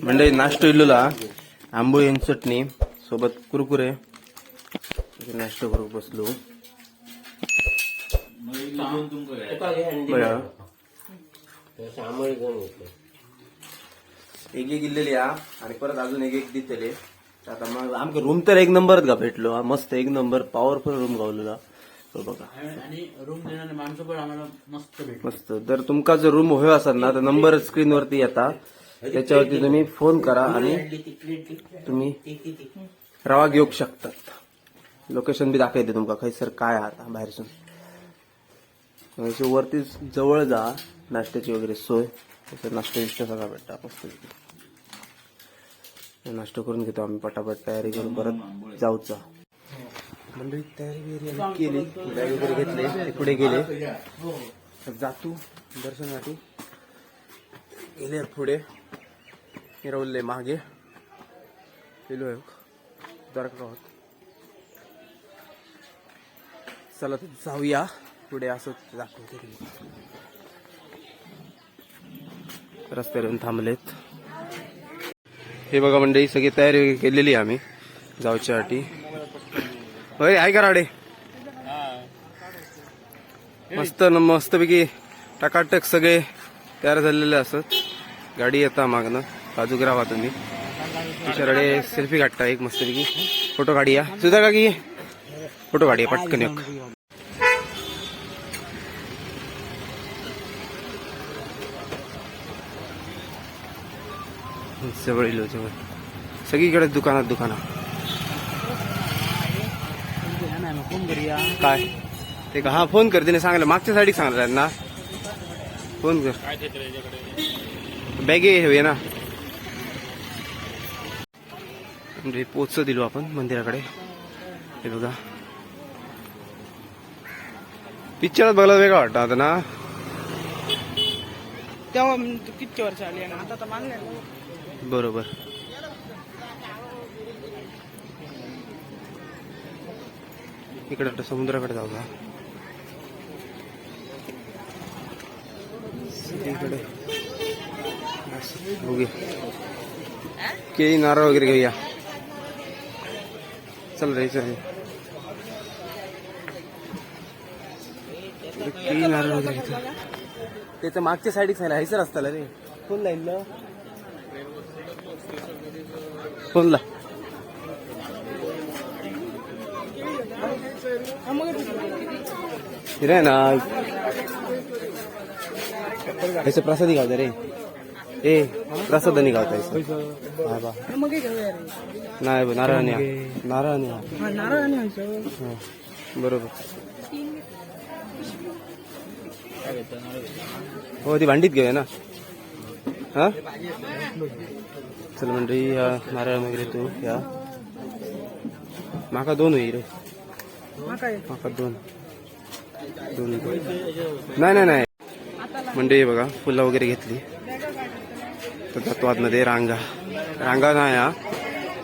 मंडळी नाश्तो इल्लूला आंबोळी आणि चटणी सोबत कुरकुरे. नाश्तो करू बसलो. एक एक इल्लेली हा आणि परत अजून एक एक दितेले. आता मग आमका रूम तर एक नंबरच का भेटलो हा मस्त एक नंबर पॉवरफुल रूम गावलेला. तो बघा. आणि रूम देणारे माणसं पण आम्हाला मस्त भेट मस्त. जर तुमका जर रूम हवे असेल ना तर नंबर स्क्रीन वरती येता. त्याच्यावरती तुम्ही फोन करा आणि तुम्ही रवा घेऊ शकतात. लोकेशन बी दाखवते तुमका. खैसर काय आता बाहेरसून? वरती जवळ जा. नाश्त्याची वगैरे सोय. नाश्ता बिष्टा सगळा भेटता. मस्त नाश्ता करून घेतो आम्ही पटापट. तयारी करून परत जाऊचा मंडळी तयारी बियारी आम्ही केली. बॅग वगैरे घेतले. पुढे गेले. जातो दर्शनासाठी. गेले पुढे. मिरवले मागे. गेलो आहे द्वारका चला तर जाऊया. पुढे असं दाखवते रस्त्यावरून थांबलेत. हे बघा मंडळी सगळी तयारी केलेली आहे आम्ही. जाऊच्यासाठी होय आहे का राडे? मस्त न मस्तपैकी टकाटक सगळे तयार झालेले असत. गाडी येता मागणं बाजूक राहा तुम्ही. तुमच्याकडे सेल्फी काढता एक मस्तपैकी. फोटो काढूया. सुद्धा का की फोटो काढूया पटकन एक. जवळ इलो जवळ. सगळीकडे दुकानात दुकानात. काय? ते का हा फोन कर. तिने सांगलं मागच्या साडी सांगलं त्यांना. फोन कर. बॅगे हवे ना. म्हणजे पोच दिलो आपण मंदिराकडे. हे बघा. पिक्चरात बघायला वेगळा वाटतं आता ना. तेव्हा किती वर्ष आली आता तर बरोबर. इकडे आता समुद्राकडे जाऊ का? इकडे बघूया केळी नारळ वगैरे घेऊया चल रे चल केळी नारळ वगैरे घेतो त्याच्या मागच्या साईड खायला हायसर असताला रे कोण लाईन ना फोन ला रे ना ह्याचं प्रसादी गावतं रे ए हा हे घेऊया रे. नाही बा, हा. हा. हा, नारळ आणि व्हायचं हा. बरोबर. हो ती भांडीत घेऊया ना. हा? चल मंडळी या नारळ वगैरे तू या. माका दोन होई रे. माका दोन. दोन दोन. नाही नाही नाही. मंडळी बघा फुलं वगैरे घेतली. तर जातो आतमध्ये रांगा. रांगा नाही हा.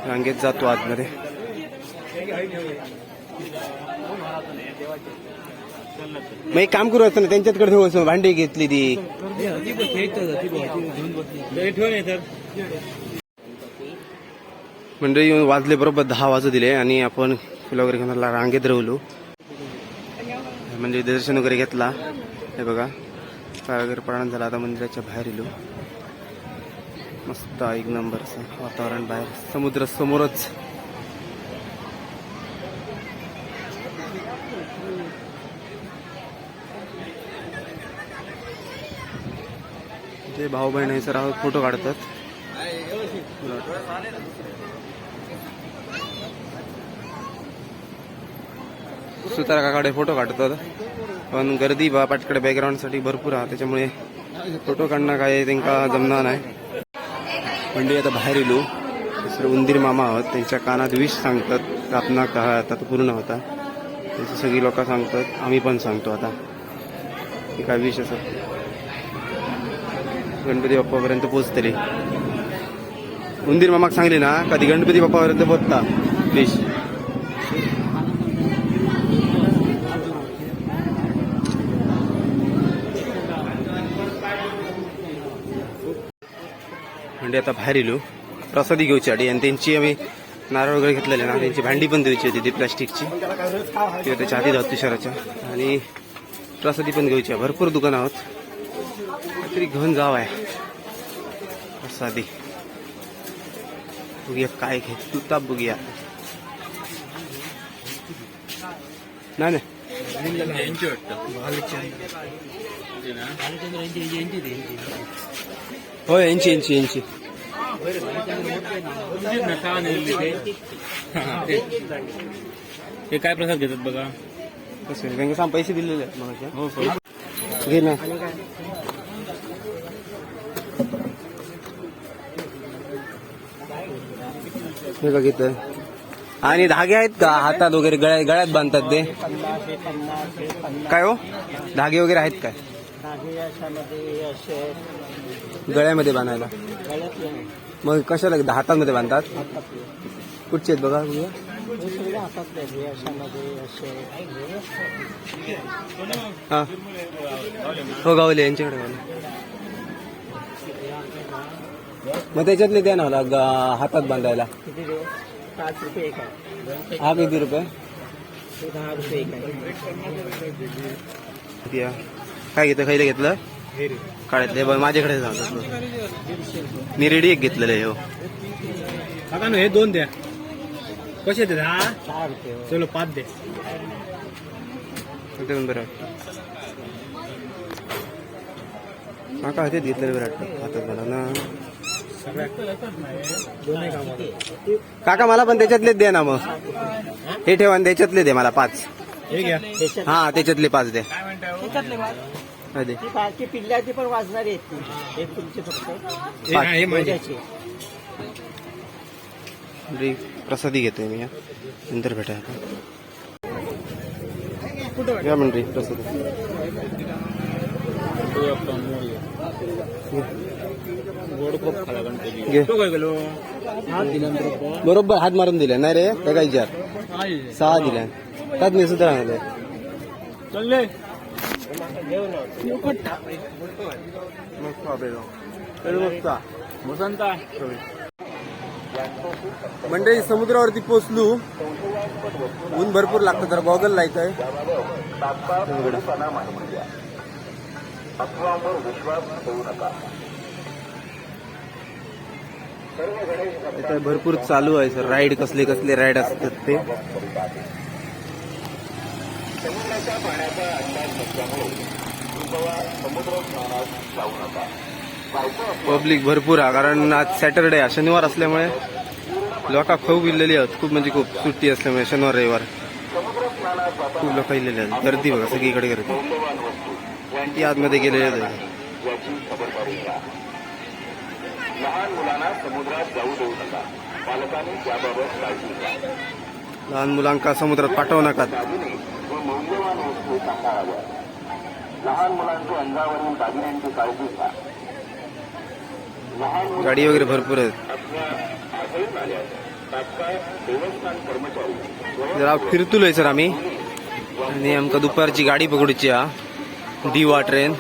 रांगेत जातो आतमध्ये. मग एक काम करू असताना त्यांच्याकडे ठेवू असं भांडी घेतली ती. मंडळी येऊन वाजले बरोबर दहा वाजू दिले आणि आपण फुलं वगैरे घेऊन रांगेत रवलो. म्हणजे दर्शन वगैरे घेतला. हे बघा. पाय वगैरे प्रणाम झाला आता मंदिराच्या बाहेर येलो. मस्त एक नंबर वातावरण बाहेर. समुद्र समोरच. ते भाऊ बहीण आहे सर फोटो काढतात. सुतारा काकाडे फोटो काढतात. पण गर्दी बा पाटकडे बॅकग्राऊंडसाठी भरपूर आहे त्याच्यामुळे फोटो काढणं काय त्यांना जमणार नाही. म्हणजे आता बाहेर येलो. दुसरं उंदीर मामा आहोत. त्यांच्या कानात विष सांगतात. प्रार्थना का आता तो पूर्ण होता. त्याची सगळी लोक सांगतात. आम्ही पण सांगतो आता. हे काय विष असं? गणपती बाप्पापर्यंत पोचतले उंदीर मामाक सांगले ना कधी गणपती बाप्पापर्यंत पोचता विष. म्हणजे आता बाहेर येलो प्रसादी घेऊची आणि त्यांची आम्ही नारळ वगैरे घेतलेले ना. त्यांची भांडी पण द्यायची होती ती प्लास्टिकची. किंवा त्याच्या आधी जात तुषाराच्या आणि प्रसादी पण घ्यायची आहे. भरपूर दुकान आहोत. काहीतरी घेऊन जाव आहे. प्रसादी. बघूया काय घे. तू ताप बघूया. नाही नाही. हो यांची यांची यांची. हे काय प्रसाद घेतात बघा? कसं? त्यांना सांग पैसे दिलेले आहेत मग हो घे ना. हे बघितलं आणि धागे आहेत का? हातात वगैरे गळ्या गळ्यात बांधतात ते. काय हो? धागे वगैरे आहेत काय? गळ्यामध्ये बांधायला. मग कशाला हातामध्ये बांधतात? कुठचे आहेत बघा? बघूया. हा हो. गावले यांच्याकडे गावले. मग त्याच्यातले द्या ना मला ग- हातात बांधायला. पाच रुपये एक आहे. हा किती रुपये? ते दहा रुपये एक आहे. या. काय घेतलं खैले घेतलं? काढतले बरं माझ्याकडे मी रेडी एक घेतलेलं आहे हो. काका हे दोन द्या. कसे दहा दहा रुपये चलो पाच दे. बरं हा का ते घेतलेलं बरं वाटतं. हातात मला ना. काका मला पण त्याच्यातलेच द्या ना मग. हे ठेवा त्याच्यातले दे मला पाच. हे घ्या. हा त्याच्यातले पाच द्या. त्याच्यातले बाळ. हा दे. ती बारकी पिल्ल्याची पण वाजणार आहेत. ती. हे तुमचे फक्त. हे हा, हे माझे. माझ्याची म्हणजे प्रसादी घेतोय मी हा. नंतर भेटा या म्हणजे प्रसादी गोड खूप खाला गणपती घे. तो काय गेलो बरोबर हात मारून दिले नाही रे काय विचार सहा दिल्या. त्यात मी सुद्धा राहिले मंडळी समुद्रावरती पोचलू. ऊन भरपूर लागतं तर गॉगल लायचंय इथं भरपूर चालू आहे सर. राईड कसले कसले राईड असतात ते. पब्लिक भरपूर आहे कारण आज सॅटरडे आहे शनिवार असल्यामुळे लोका खाऊ गेलेली आहेत खूप म्हणजे खूप सुट्टी असल्यामुळे शनिवार रविवार. खूप लोक गेलेले आहेत गर्दी बघा सगळीकडे गर्दी. आतमध्ये गेलेले आहेत. लहान मुलांका समुद्रात पाठवू नका. गाडी वगैरे भरपूर आहेत. जरा फिरतुलोय सर आम्ही. आणि आमका दुपारची गाडी पकडूची हा. दिवा ट्रेन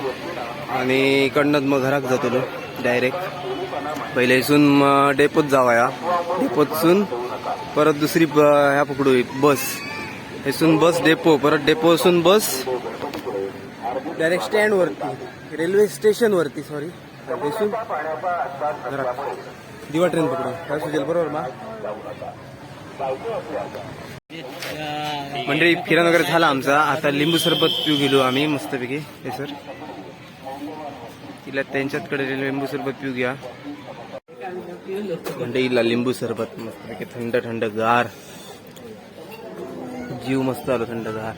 आणि इकडनं मग घरात जातो डायरेक्ट पहिले इथून मग डेपोत जावया. डेपोतसून परत दुसरी ह्या पकडू बस इथून बस डेपो परत डेपोसून बस. डायरेक्ट स्टँड वरती. रेल्वे स्टेशन वरती सॉरी इथून घरात दिवा ट्रेन पकडू काय सुचेल बरोबर मा? मंडळी फिरण वगैरे झाला आमचा. आता लिंबू सरबत पिऊ गेलो आम्ही मस्तपैकी. हे सर. तिला त्यांच्याचकडे लिंबू सरबत पिऊ घ्या. मंडईला लिंबू सरबत मस्तपैकी थंड थंड गार. जीव मस्त आलो थंड गार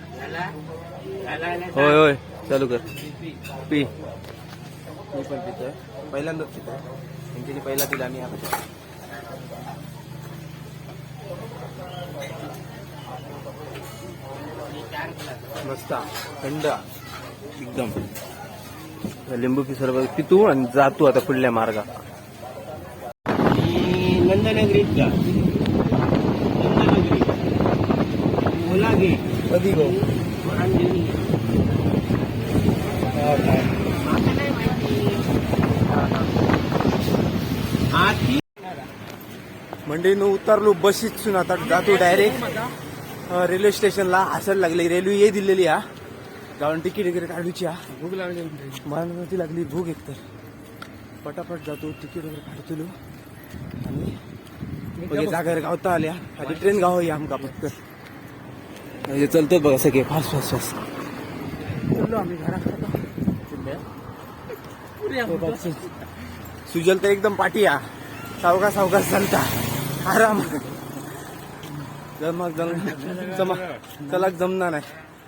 होय होय. चालू कर. पी. मी पण पितोय. पहिल्यांदाच पितोय. त्यांच्यानी पहिला पिला आम्ही आता मस्त. थंड. एकदम. लिंबू पी सरबत पितू आणि जातो आता पुढल्या मार्गात. नंदनगरीत का कधी गो? हा मंडईनं उतरलो बशीतसून आता जातो डायरेक्ट रेल्वे स्टेशनला हसायला लागली रेल्वे ये दिलेली हा. जाऊन तिकीट वगैरे काढूची हा. भूक लागली मला नव्हती लागली भूक एकतर. पटापट जातो तिकीट वगैरे काढतो आणि जागा गावता आल्या. आधी ट्रेन गाव या आमका फक्त. म्हणजे चलतो बघा सगळे. Fast fast fast. चललो आम्ही घरात सुजल तर एकदम पाठी या सावका सावकाश चालता. आराम. जमक जम जमा चला जमणार नाही.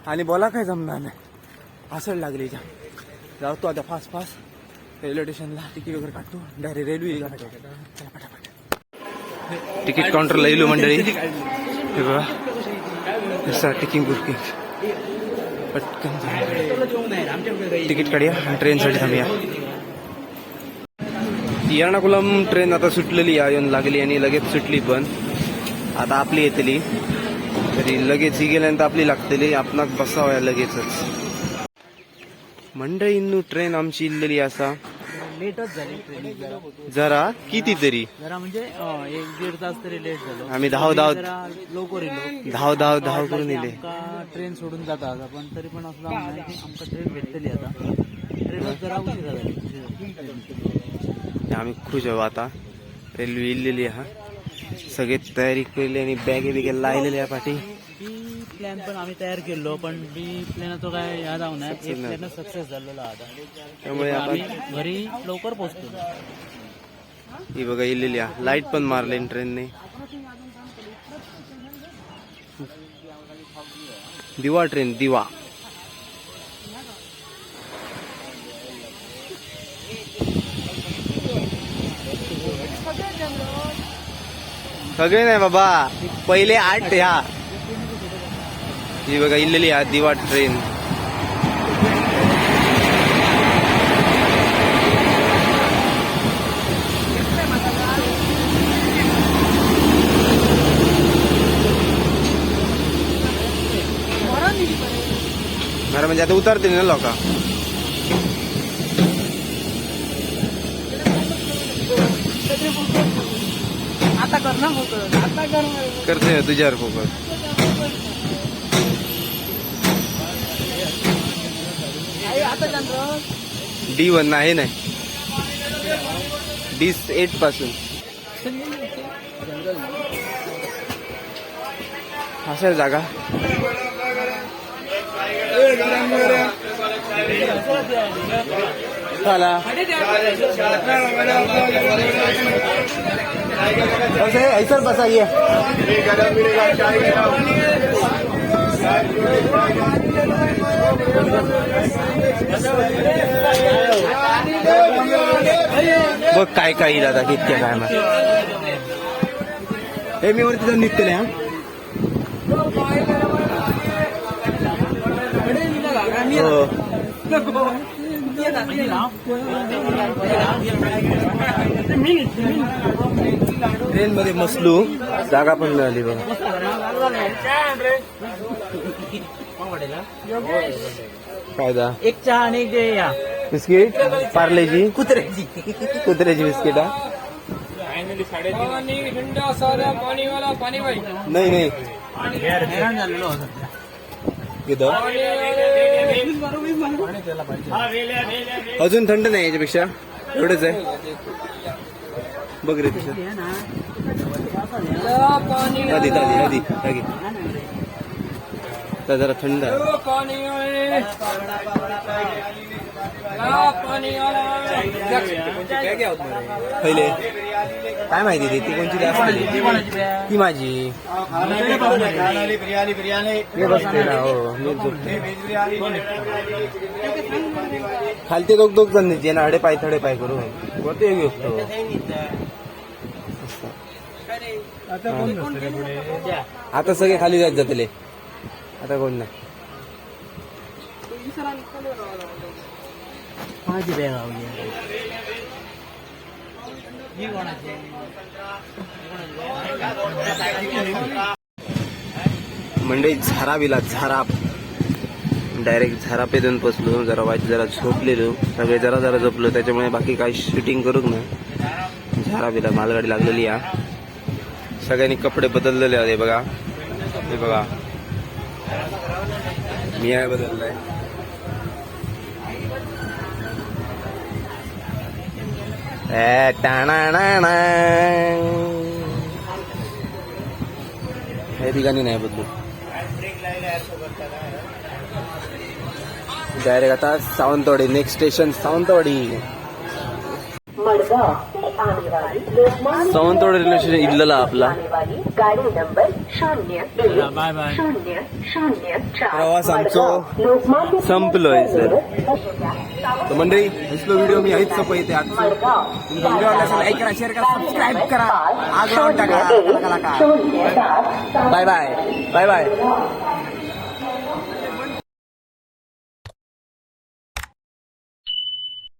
आणि बोला काय जमणार नाही. हसायला लागली जा जातो आता फास्ट फास्ट. रेल्वे स्टेशनला. तिकीट वगैरे काढतो. डायरेक्ट रेल्वे तिकीट काउंटरला येलो मंडळी. हे बघा. असा तिकीट बुकिंग पटकन तिकीट काढूया आणि ट्रेनसाठी थांबूया। एर्णाकुलम ट्रेन आता सुटलेली आहे येऊन लागली आणि लगेच सुटली पण। आता आपली येतली। तरी लगेच ही गेल्यानंतर आपली लागतली आपणाक बसावया लगेचच। मंडळींनू ट्रेन आमची इल्लेली असा। लेटच झाली ट्रेन जरा. जरा? किती तरी? जरा म्हणजे अं, एक दीड तास तरी लेट झालो. आम्ही धाव धाव जरा लवकर येलो. धाव धाव धाव करून येले. ट्रेन सोडून जाता आता पण तरी पण असं नाही की आमका ट्रेन भेटतली आता. ट्रेन जरा उशिरा झाली. आम्ही खुश आहोत आता. रेल्वे इल्लेली हा सगळे तयारी केली आणि बॅगे बिगे लायलेल्या पाठी. बी प्लॅन पण आम्ही तयार केलो पण बी प्लॅनाचो काय याद नाही. एक प्लॅन सक्सेस झालेला आता. त्यामुळे आम्ही आपण घरी लवकर पोहोचतो. ही बघा इल्लेली हा लाइट पण मारले ट्रेनने दिवा ट्रेन दिवा. सगळे नाही बाबा पहिले आठ ह्या ही बघा इल्लेली हा दिवा ट्रेन बरं म्हणजे आता उतरतील ना लोक. करते तुझ्यावर फोकस आता चंद्र डी वन आहे नाही डी एटपासून. असेल जागा. चला. ऐसा बसा ये. बघ काय काय येईल आता कितक्या काय मग हे मी वरती जाऊन निघते हा. हो. ट्रेन मध्ये मसलू. जागा पण मिळाली बघा. काय दा एक चहा आणि एक जे या. बिस्किट? पार्लेजी? कुत्र्याची. कुत्र्याची बिस्किट हा? नाही नाही. हैराण झालेलो होतो. सध्या. इथं? अजून थंड नाही याच्यापेक्षा? एवढंच आहे. बघ रे तिथं आधी. तर जरा थंड आहे. पहिले काय माहिती ती? ती कोणची जास्त? ती माझी. बसते ना हो मी झोपते. खालते दोघ दोघ जण जे ना अडे पाय थडे पाय करू वरती एक घेतो आता सगळे खाली जात जातले. आता कोण नाही. माझी बॅग आवली ही झाराविला झाराप डायरेक्ट झाराप येऊन बसलो जरा वाईट जरा झोपलेलो. सगळे जरा जरा झोपलो त्याच्यामुळे बाकी काही शूटिंग करूक ना. झाराविला मालगाडी लागलेली या सगळ्यांनी कपडे बदललेले आहे बघा. हे बघा. मी आहे बदललाय. ए, ठिकाणी नाही बदलू. डायरेक्ट आता Sawantwadi next station Sawantwadi. Madgaon. Sawantwadi railway station इल्लला आपला. गाड़ी नंबर शून्य चला, एक बाय बाय. शून्य शून्य चार. प्रवास आमचो संपलोय, सर. तर मंडळी हेचलो व्हिडिओ मी आईच संपवते आजचा. असेल लाईक करा शेअर करा सबस्क्राईब करा. आज लावून टाका बाय बाय बाय बाय